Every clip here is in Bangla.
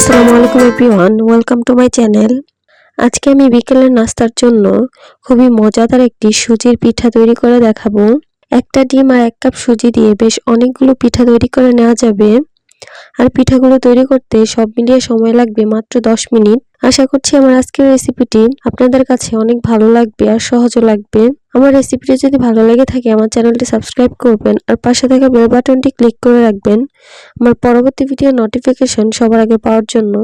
আসসালামু আলাইকুম everyone welcome to my channel আজকে আমি বিকেলের নাস্তার জন্য খুবই মজাদার একটি সুজির পিঠা তৈরি করে দেখাবো। একটা ডিম আর এক কাপ সুজি দিয়ে বেশ অনেকগুলো পিঠা তৈরি করে নেওয়া যাবে। আর পিঠাগুলো তৈরি করতে সব মিলিয়ে সময় লাগবে মাত্র দশ মিনিট। আশা করছি আমার আজকের রেসিপিটি আপনাদের কাছে অনেক ভালো লাগবে আর সহজও লাগবে। আমার রেসিপিটি যদি ভালো লেগে থাকে, আমার চ্যানেলটি সাবস্ক্রাইব করবেন আর পাশে থাকা বেল বাটনটি ক্লিক করে রাখবেন আমার পরবর্তী ভিডিও নোটিফিকেশন সবার আগে পাওয়ার জন্য।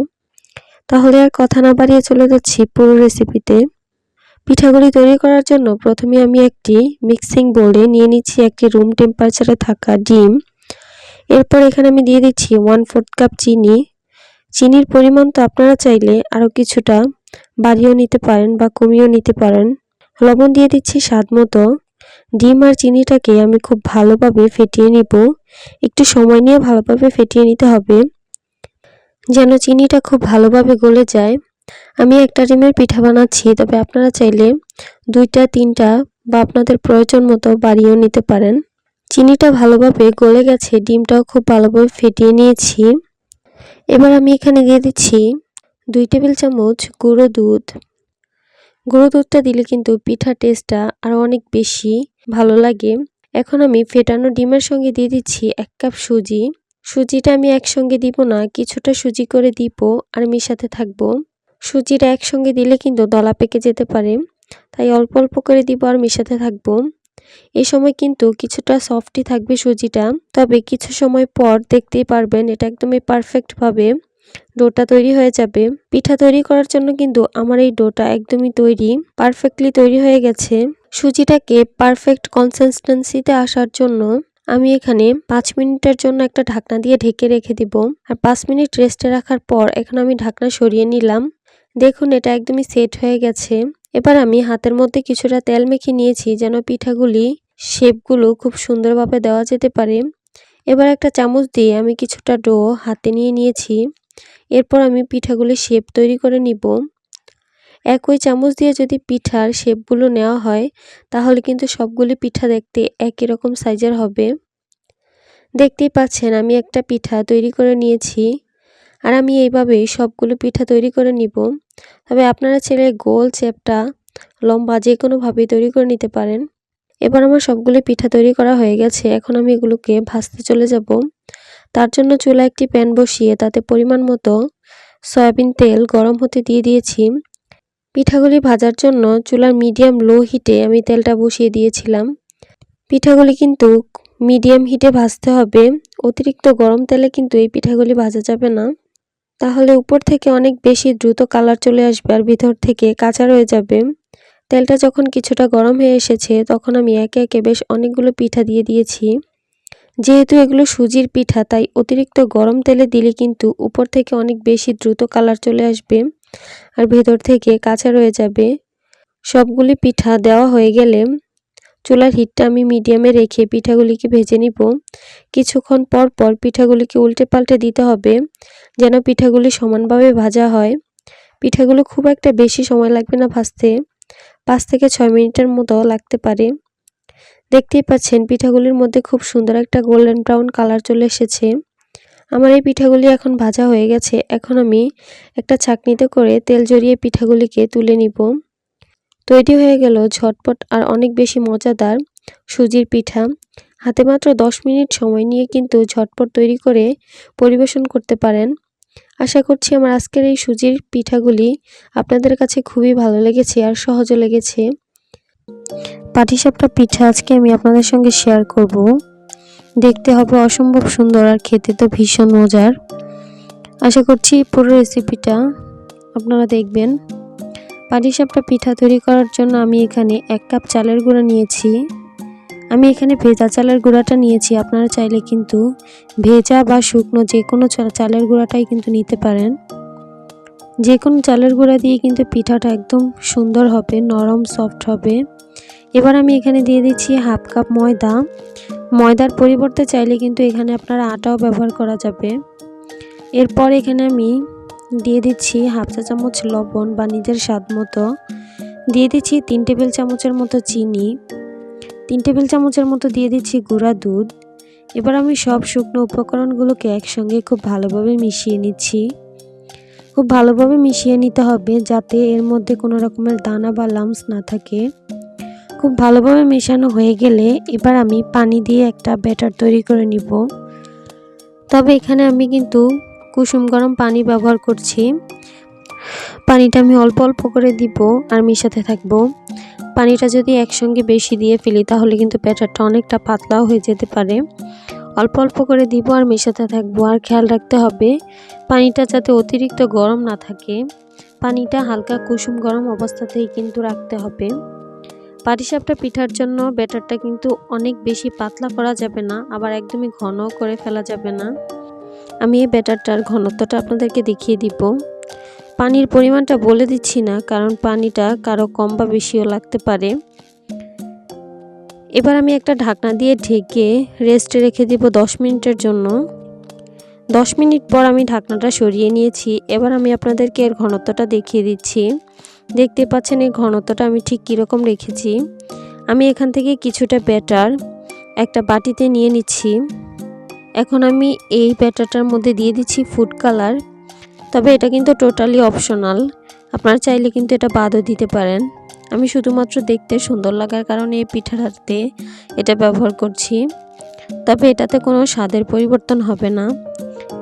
তাহলে আর কথা না বাড়িয়ে চলে যাচ্ছি পুরো রেসিপিতে পিঠাগুলি তৈরি করার জন্য প্রথমে আমি একটি মিক্সিং বোর্ডে নিয়ে নিচ্ছি একটি রুম টেম্পারেচারে থাকা ডিম। এরপর এখানে আমি দিয়ে দিচ্ছি ওয়ান ফোর্থ কাপ চিনি। চিনির পরিমাণ তো আপনারা চাইলে আরও কিছুটা বাড়িয়েও নিতে পারেন বা কমিয়েও নিতে পারেন। লবণ দিয়ে দিচ্ছি স্বাদ মতো। ডিম আর চিনিটাকে আমি খুব ভালোভাবে ফেটিয়ে নিব। একটু সময় নিয়ে ভালোভাবে ফেটিয়ে নিতে হবে। যেন চিনিটা খুব ভালোভাবে গলে যায়। আমি একটা ডিমের পিঠা বানাচ্ছি, তবে আপনারা চাইলে দুইটা, তিনটা বা আপনাদের প্রয়োজন মতো বাড়িয়েও নিতে পারেন। চিনিটা ভালোভাবে গলে গেছে, ডিমটাও খুব ভালোভাবে ফেটিয়ে নিয়েছি। এবার আমি এখানে দিয়ে দিচ্ছি দুই টেবিল চামচ গুঁড়ো দুধ। গুঁড়ো দুধটা দিলে কিন্তু পিঠা টেস্টটা আরও অনেক বেশি ভালো লাগে। এখন আমি ফেটানো ডিমের সঙ্গে দিয়ে দিচ্ছি এক কাপ সুজি। সুজিটা আমি একসঙ্গে দিব না, কিছুটা সুজি করে দিব আর মিশাতে থাকব। সুজিটা একসঙ্গে দিলে কিন্তু দলা পেকে যেতে পারে, তাই অল্প অল্প করে দিব আর মিশাতে থাকব। এই সময় কিন্তু কিছুটা সফটই থাকবে সুজিটা। তবে কিছু সময় পর দেখতেই পারবেন এটা একদমই পারফেক্টভাবে ডোটা তৈরি হয়ে যাবে। পিঠা তৈরি করার জন্য কিন্তু আমার এই ডোটা একদমই তৈরি পারফেক্টলি তৈরি হয়ে গেছে। সুজিটাকে পারফেক্ট কনসিস্টেন্সিতে আসার জন্য আমি এখানে পাঁচ মিনিটের জন্য একটা ঢাকনা দিয়ে ঢেকে রেখে দিব। আর পাঁচ মিনিট রেস্টে রাখার পর এখন আমি ঢাকনা সরিয়ে নিলাম। দেখুন এটা একদমই সেট হয়ে গেছে। এবার আমি হাতের মধ্যে কিছুটা তেল মেখে নিয়েছি যেন পিঠাগুলি, শেপগুলো খুব সুন্দরভাবে দেওয়া যেতে পারে। এবার একটা চামচ দিয়ে আমি কিছুটা ডো হাতে নিয়ে নিয়েছি। এরপর আমি পিঠাগুলি শেপ তৈরি করে নিব। একই চামচ দিয়ে যদি পিঠার শেপগুলো নেওয়া হয়, তাহলে কিন্তু সবগুলি পিঠা দেখতে একই রকম সাইজের হবে। দেখতেই পাচ্ছেন, আমি একটা পিঠা তৈরি করে নিয়েছি। আর আমি এইভাবেই সবগুলো পিঠা তৈরি করে নিব। তবে আপনারা ছেলে গোল চেপটা, লম্বা যে কোনোভাবেই তৈরি করে নিতে পারেন। এবার আমার সবগুলো পিঠা তৈরি করা হয়ে গেছে, এখন আমি এগুলোকে ভাজতে চলে যাব। তার জন্য চুলা একটি প্যান বসিয়ে তাতে পরিমাণ মতো সয়াবিন তেল গরম হতে দিয়ে দিয়েছি। পিঠাগুলি ভাজার জন্য চুলার মিডিয়াম লো হিটে আমি তেলটা বসিয়ে দিয়েছিলাম। পিঠাগুলি কিন্তু মিডিয়াম হিটে ভাজতে হবে। অতিরিক্ত গরম তেলে কিন্তু এই পিঠাগুলি ভাজা যাবে না। তাহলে উপর থেকে অনেক বেশি দ্রুত কালার চলে আসবে আর ভিতর থেকে কাঁচা রয়ে যাবে। তেলটা যখন কিছুটা গরম হয়ে এসেছে, তখন আমি একে একে বেশ অনেকগুলো পিঠা দিয়ে দিয়েছি। যেহেতু এগুলো সুজির পিঠা, তাই অতিরিক্ত গরম তেলে দিলে কিন্তু উপর থেকে অনেক বেশি দ্রুত কালার চলে আসবে আর ভেতর থেকে কাঁচা রয়ে যাবে। সবগুলি পিঠা দেওয়া হয়ে গেলে চুলার হিটটা আমি মিডিয়ামে রেখে পিঠাগুলিকে ভেজে নিব। কিছুক্ষণ পর পর পিঠাগুলিকে উল্টে পাল্টে দিতে হবে, যেন পিঠাগুলি সমানভাবে ভাজা হয়। পিঠাগুলো খুব একটা বেশি সময় লাগবে না ভাজতে, পাঁচ থেকে ছয় মিনিটের মতো লাগতে পারে। দেখতেই পাচ্ছেন, পিঠাগুলির মধ্যে খুব সুন্দর একটা গোল্ডেন ব্রাউন কালার চলে এসেছে। আমার এই পিঠাগুলি এখন ভাজা হয়ে গেছে, এখন আমি একটা ছাকনিতে করে তেল জড়িয়ে পিঠাগুলিকে তুলে নিব। তৈরি হয়ে গেল ঝটপট আর অনেক বেশি মজাদার সুজির পিঠা। হাতে মাত্র দশ মিনিট সময় নিয়ে কিন্তু ঝটপট তৈরি করে পরিবেশন করতে পারেন। আশা করছি আমার আজকের এই সুজির পিঠাগুলি আপনাদের কাছে খুবই ভালো লেগেছে আর সহজও লেগেছে। পাটিসাপটা পিঠা আজকে আমি আপনাদের সঙ্গে শেয়ার করব। দেখতে হবে অসম্ভব সুন্দর আর খেতে তো ভীষণ মজার। আশা করছি পুরো রেসিপিটা আপনারা দেখবেন। পাটিসাপটা পিঠা তৈরি করার জন্য আমি এখানে এক কাপ চালের গুঁড়া নিয়েছি। আমি এখানে ভেজা চালের গুঁড়াটা নিয়েছি, আপনারা চাইলে কিন্তু ভেজা বা শুকনো যে কোনো চালের গুঁড়াটাই কিন্তু নিতে পারেন। যে কোনো চালের গুঁড়া দিয়ে কিন্তু পিঠাটা একদম সুন্দর হবে, নরম, সফট হবে। এবার আমি এখানে দিয়ে দিচ্ছি হাফ কাপ ময়দা। ময়দার পরিবর্তে চাইলে কিন্তু এখানে আপনারা আটাও ব্যবহার করা যাবে। এরপর এখানে আমি দিয়ে দিচ্ছি হাফ চা চামচ লবণ বা নিজের স্বাদ মতো। দিয়ে দিচ্ছি তিন টেবিল চামচের মতো চিনি। তিন টেবিল চামচের মতো দিয়ে দিচ্ছি গুঁড়া দুধ। এবার আমি সব শুকনো উপকরণগুলোকে একসঙ্গে খুব ভালোভাবে মিশিয়ে নিচ্ছি। খুব ভালোভাবে মিশিয়ে নিতে হবে যাতে এর মধ্যে কোনো রকমের দানা বা লামস না থাকে। খুব ভালোভাবে মেশানো হয়ে গেলে এবার আমি পানি দিয়ে একটা ব্যাটার তৈরি করে নিব। তবে এখানে আমি কিন্তু কুসুম গরম পানি ব্যবহার করছি। পানিটা আমি অল্প অল্প করে দিব আর মিশাতে থাকব। পানিটা যদি একসঙ্গে বেশি দিয়ে ফেলি তাহলে কিন্তু ব্যাটারটা অনেকটা পাতলাও হয়ে যেতে পারে। অল্প অল্প করে দিব আর মেশাতে থাকব আর খেয়াল রাখতে হবে পানিটা যাতে অতিরিক্ত গরম না থাকে। পানিটা হালকা কুসুম গরম অবস্থাতেই কিন্তু রাখতে হবে। পাটিসাপটা পিঠার জন্য ব্যাটারটা কিন্তু অনেক বেশি পাতলা করা যাবে না, আবার একদমই ঘন করে ফেলা যাবে না। আমি এই ব্যাটারটার ঘনত্বটা আপনাদেরকে দেখিয়ে দিব। পানির পরিমাণটা বলে দিচ্ছি না, কারণ পানিটা কারও কম বা বেশিও লাগতে পারে। এবার আমি একটা ঢাকনা দিয়ে ঢেকে রেস্টে রেখে দিব দশ মিনিটের জন্য। দশ মিনিট পর আমি ঢাকনাটা সরিয়ে নিয়েছি। এবার আমি আপনাদেরকে এর ঘনত্বটা দেখিয়ে দিচ্ছি। দেখতে পাচ্ছেন এই ঘনত্বটা আমি ঠিক কীরকম রেখেছি। আমি এখান থেকে কিছুটা ব্যাটার একটা বাটিতে নিয়ে নিচ্ছি। এখন আমি এই ব্যাটারটার মধ্যে দিয়ে দিচ্ছি ফুড কালার তবে এটা কিন্তু টোটালি অপশনাল আপনারা চাইলে কিন্তু এটা বাদও দিতে পারেন। আমি শুধুমাত্র দেখতে সুন্দর লাগার কারণে এই পিঠাটাতে এটা ব্যবহার করছি। তবে এটাতে কোনো স্বাদের পরিবর্তন হবে না।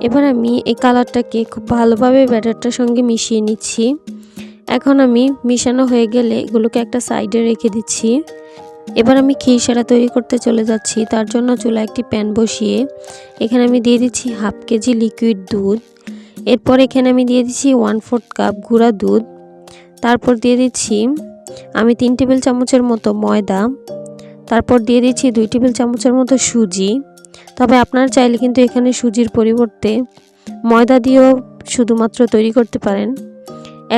এবার আমি এই কালারটাকে খুব ভালোভাবে ব্যাটারটার সঙ্গে মিশিয়ে নিচ্ছি। এখন আমি মিশানো হয়ে গেলে এগুলোকে একটা সাইডে রেখে দিচ্ছি। এবার আমি খিরসারা তৈরি করতে চলে যাচ্ছি। তার জন্য চুলা একটি প্যান বসিয়ে এখানে আমি দিয়ে দিচ্ছি হাফ কেজি লিকুইড দুধ। এরপর এখানে আমি দিয়ে দিচ্ছি ওয়ান ফোর্থ কাপ গুঁড়া দুধ। তারপর দিয়ে দিচ্ছি আমি তিন টেবিল চামচের মতো ময়দা। তারপর দিয়ে দিচ্ছি দুই টেবিল চামচের মতো সুজি। তবে আপনার চাইলে কিন্তু এখানে সুজির পরিবর্তে ময়দা দিয়েও শুধুমাত্র তৈরি করতে পারেন।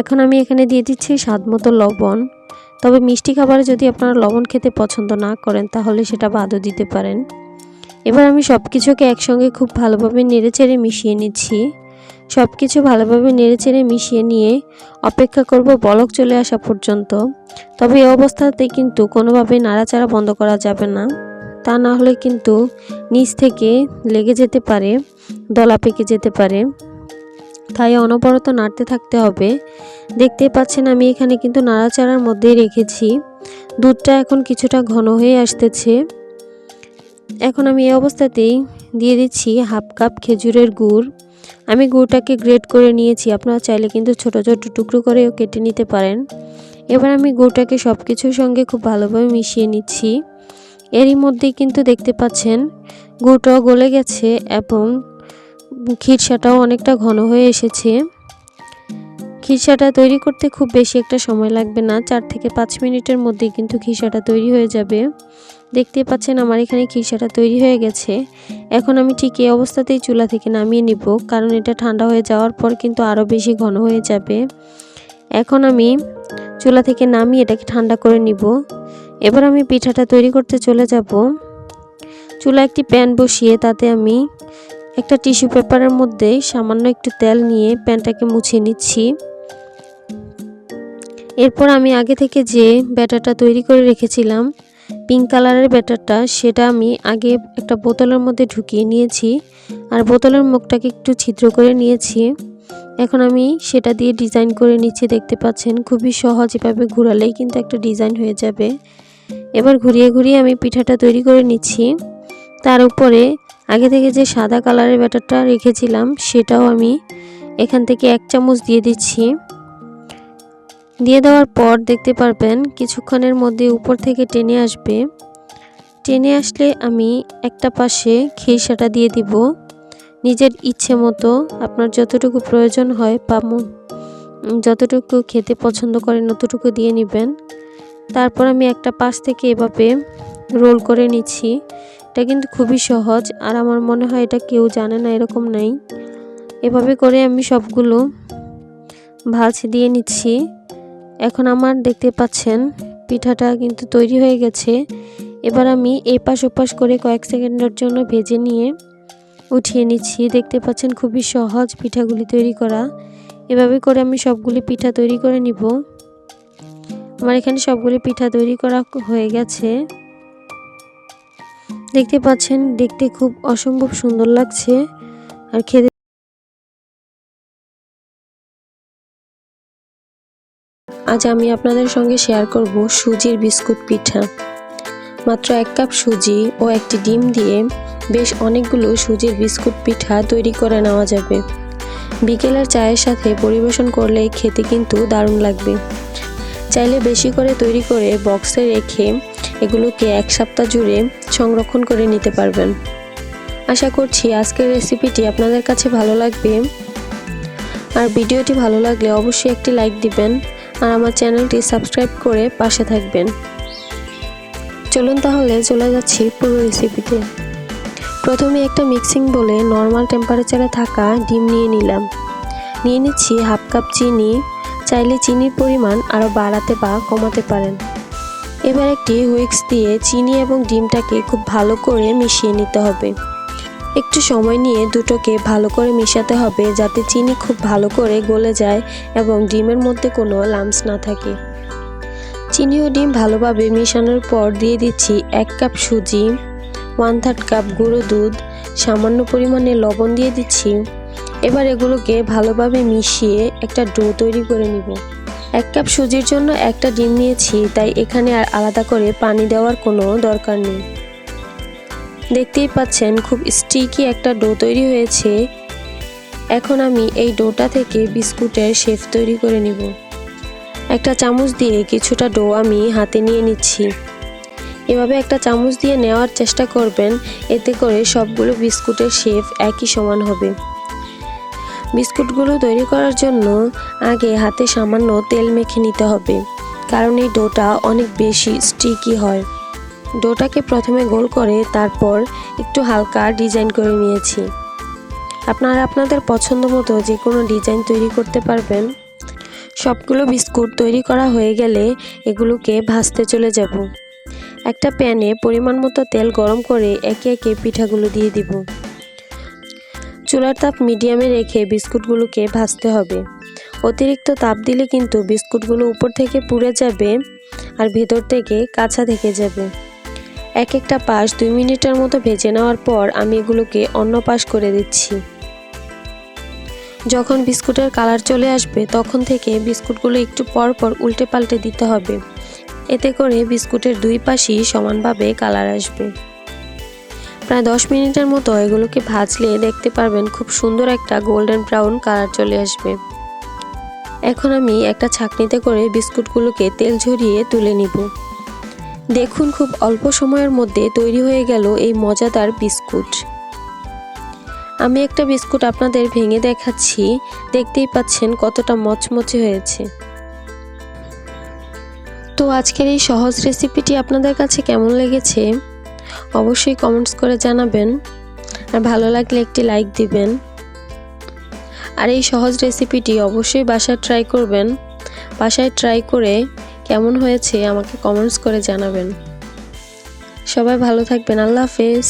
এখন আমি এখানে দিয়ে দিচ্ছি স্বাদ মতো লবণ। তবে মিষ্টি খাবারে যদি আপনারা লবণ খেতে পছন্দ না করেন, তাহলে সেটা বাদও দিতে পারেন। এবার আমি সব কিছুকে একসঙ্গে খুব ভালোভাবে নেড়েচেড়ে মিশিয়ে নিচ্ছি। সব কিছু ভালোভাবে নেড়েচেড়ে মিশিয়ে নিয়ে অপেক্ষা করব বলক চলে আসা পর্যন্ত। তবে এই অবস্থাতে কিন্তু কোনোভাবেই নাড়াচাড়া বন্ধ করা যাবে না। তা না হলে কিন্তু নিচ থেকে লেগে যেতে পারে, দলা পেকে যেতে পারে। তাই অনবরত নাড়তে থাকতে হবে। দেখতে পাচ্ছেন আমি এখানে কিন্তু নাড়াচাড়ার মধ্যেই রেখেছি। দুধটা এখন কিছুটা ঘন হয়ে আসতেছে। এখন আমি এই অবস্থাতেই দিয়ে দিচ্ছি হাফ কাপ খেজুরের গুড়। আমি গুড়টাকে গ্রেট করে নিয়েছি, আপনারা চাইলে কিন্তু ছোট ছোট টুকরো করেও কেটে নিতে পারেন। এবার আমি গুড়টাকে সব কিছুর সঙ্গে খুব ভালোভাবে মিশিয়ে নিচ্ছি। এরই মধ্যেই কিন্তু দেখতে পাচ্ছেন গুড়টাও গলে গেছে এবং খিরসাটাও অনেকটা ঘন হয়ে এসেছে। খিরসাটা তৈরি করতে খুব বেশি একটা সময় লাগবে না। চার থেকে পাঁচ মিনিটের মধ্যেই কিন্তু খিরসাটা তৈরি হয়ে যাবে। দেখতে পাচ্ছেন আমার এখানে খিরসাটা তৈরি হয়ে গেছে। এখন আমি ঠিক এই অবস্থাতেই চুলা থেকে নামিয়ে নিব, কারণ এটা ঠান্ডা হয়ে যাওয়ার পর কিন্তু আরও বেশি ঘন হয়ে যাবে। এখন আমি চুলা থেকে নামিয়ে এটাকে ঠান্ডা করে নিব। এবার আমি পিঠাটা তৈরি করতে চলে যাব। চুলা একটি প্যান বসিয়ে তাতে আমি একটা টিস্যু পেপারের মধ্যে সামান্য একটু তেল নিয়ে প্যানটাকে মুছে নিচ্ছি। এরপর আমি আগে থেকে যে ব্যাটারটা তৈরি করে রেখেছিলাম, পিঙ্ক কালারের ব্যাটারটা, সেটা আমি আগে একটা বোতলের মধ্যে ঢুকিয়ে নিয়েছি আর বোতলের মুখটাকে একটু ছিদ্র করে নিয়েছি। এখন আমি সেটা দিয়ে ডিজাইন করে নিচ্ছি, দেখতে পাচ্ছেন, খুবই সহজ, এভাবে ঘুরালেই কিন্তু একটা ডিজাইন হয়ে যাবে। এবার ঘুরিয়ে ঘুরিয়ে আমি পিঠাটা তৈরি করে নিচ্ছি। তার উপরে আগে থেকে যে সাদা কালারের ব্যাটারটা রেখেছিলাম, সেটাও আমি এখান থেকে এক চামচ দিয়ে দিচ্ছি। দিয়ে দেওয়ার পর দেখতে পারবেন কিছুক্ষণের মধ্যে উপর থেকে টেনে আসবে। টেনে আসলে আমি একটা পাশে খিরসাটা দিয়ে দিব। নিজের ইচ্ছে মতো আপনার যতটুকু প্রয়োজন হয় বা যতটুকু খেতে পছন্দ করেন ততটুকু দিয়ে নেবেন। তারপর আমি একটা পাশ থেকে এভাবে রোল করে নিচ্ছি। এটা কিন্তু খুবই সহজ আর আমার মনে হয় এটা কেউ জানে না, এরকম নাই। এভাবে করে আমি সবগুলো ভাজ দিয়ে নিচ্ছি। এখন আমার দেখতে পাচ্ছেন, পিঠাটা কিন্তু তৈরি হয়ে গেছে। এবার আমি এপাশ পাশ ওপাশ করে কয়েক সেকেন্ডের জন্য ভেজে নিয়ে উঠিয়ে নিচ্ছি। দেখতে পাচ্ছেন খুবই সহজ পিঠাগুলি তৈরি করা। এভাবে করে আমি সবগুলি পিঠা তৈরি করে নিব। আমার এখানে সবগুলি পিঠা তৈরি করা হয়ে গেছে। দেখতে পাচ্ছেন, দেখতে খুব অসম্ভব সুন্দর লাগছে। আর খেতে আজ আমি আপনাদের সঙ্গে শেয়ার করব সুজির বিস্কুট পিঠা। মাত্র এক কাপ সুজি ও একটি ডিম দিয়ে বেশ অনেকগুলো সুজির বিস্কুট পিঠা তৈরি করে নেওয়া যাবে। বিকেলের চায়ের সাথে পরিবেশন করলে খেতে কিন্তু দারুণ লাগবে। চাইলে বেশি করে তৈরি করে বক্সে রেখে এগুলোকে এক সপ্তাহ জুড়ে সংরক্ষণ করে নিতে পারবেন। আশা করছি আজকের রেসিপিটি আপনাদের কাছে ভালো লাগবে। আর ভিডিওটি ভালো লাগলে অবশ্যই একটি লাইক দিবেন। আর আমার চ্যানেলটি সাবস্ক্রাইব করে পাশে থাকবেন। চলুন তাহলে চলে যাচ্ছি পুরো রেসিপিতে প্রথমে একটা মিক্সিং বলে নর্মাল টেম্পারেচারে থাকা ডিম নিয়ে নিলাম। নিয়ে নিচ্ছি হাফ কাপ চিনি, চাইলে চিনির পরিমাণ আরও বাড়াতে বা কমাতে পারেন। এবার একটি হুইক্স দিয়ে চিনি এবং ডিমটাকে খুব ভালো করে মিশিয়ে নিতে হবে। একটু সময় নিয়ে দুটোকে ভালো করে মিশাতে হবে যাতে চিনি খুব ভালো করে গলে যায় এবং ডিমের মধ্যে কোনো লামস না থাকে। চিনি ও ডিম ভালোভাবে মেশানোর পর দিয়ে দিচ্ছি এক কাপ সুজি ওয়ান থার্ড কাপ গুঁড়ো দুধ, সামান্য পরিমাণে লবণ দিয়ে দিচ্ছি। এবার এগুলোকে ভালোভাবে মিশিয়ে একটা ডো তৈরি করে নিব। এক কাপ সুজির জন্য একটা ডিম নিয়েছি, তাই এখানে আর আলাদা করে পানি দেওয়ার কোনো দরকার নেই। দেখতেই পাচ্ছেন খুব স্টিকি একটা ডো তৈরি হয়েছে। এখন আমি এই ডোটা থেকে বিস্কুটের শেফ তৈরি করে নিব। একটা চামচ দিয়ে কিছুটা ডো আমি হাতে নিয়ে নিচ্ছি। এভাবে একটা চামচ দিয়ে নেওয়ার চেষ্টা করবেন, এতে করে সবগুলো বিস্কুটের শেফ একই সমান হবে। বিস্কুটগুলো তৈরি করার জন্য আগে হাতে সামান্য তেল মেখে নিতে হবে, কারণ এই ডোটা অনেক বেশি স্টিকি হয়। ডোটাকে প্রথমে গোল করে তারপর একটু হালকা ডিজাইন করে নিয়েছি। আপনারা আপনাদের পছন্দ মতো যে কোনো ডিজাইন তৈরি করতে পারবেন। সবগুলো বিস্কুট তৈরি করা হয়ে গেলে এগুলোকে ভাজতে চলে যাব। একটা প্যানে পরিমাণ মতো তেল গরম করে একে একে পিঠাগুলো দিয়ে দিব। চুলার তাপ মিডিয়ামে রেখে বিস্কুটগুলোকে ভাজতে হবে। অতিরিক্ত তাপ দিলে কিন্তু বিস্কুটগুলো উপর থেকে পুড়ে যাবে আর ভেতর থেকে কাঁচা থেকে যাবে। এক একটা পাশ দুই মিনিটের মতো ভেজে নেওয়ার পর আমি এগুলোকে অন্য পাশ করে দিচ্ছি। যখন বিস্কুটের কালার চলে আসবে, তখন থেকে বিস্কুটগুলো একটু পর পর উল্টে পাল্টে দিতে হবে। এতে করে বিস্কুটের দুই পাশই সমানভাবে কালার আসবে। প্রায় দশ মিনিটের মতো এগুলোকে ভাজলে দেখতে পারবেন খুব সুন্দর একটা গোল্ডেন ব্রাউন কালার চলে আসবে। এখন আমি একটা ছাকনিতে করে বিস্কুটগুলোকে তেল ঝরিয়ে তুলে নিব। দেখুন খুব অল্প সময়ের মধ্যে তৈরি হয়ে গেল এই মজাদার বিস্কুট। আমি একটা বিস্কুট আপনাদের ভেঙে দেখাচ্ছি, দেখতেই পাচ্ছেন কতটা মচমচে হয়েছে। তো আজকের এই সহজ রেসিপিটি আপনাদের কাছে কেমন লেগেছে? অবশ্যই কমেন্টস করে জানাবেন। আর ভালো লাগলে একটি লাইক দিবেন। আর এই সহজ রেসিপিটি অবশ্যই বাসায় ট্রাই করবেন। বাসায় ট্রাই করে কেমন হয়েছে আমাকে কমেন্টস করে জানাবেন। সবাই ভালো থাকবেন আল্লাহ হাফেজ।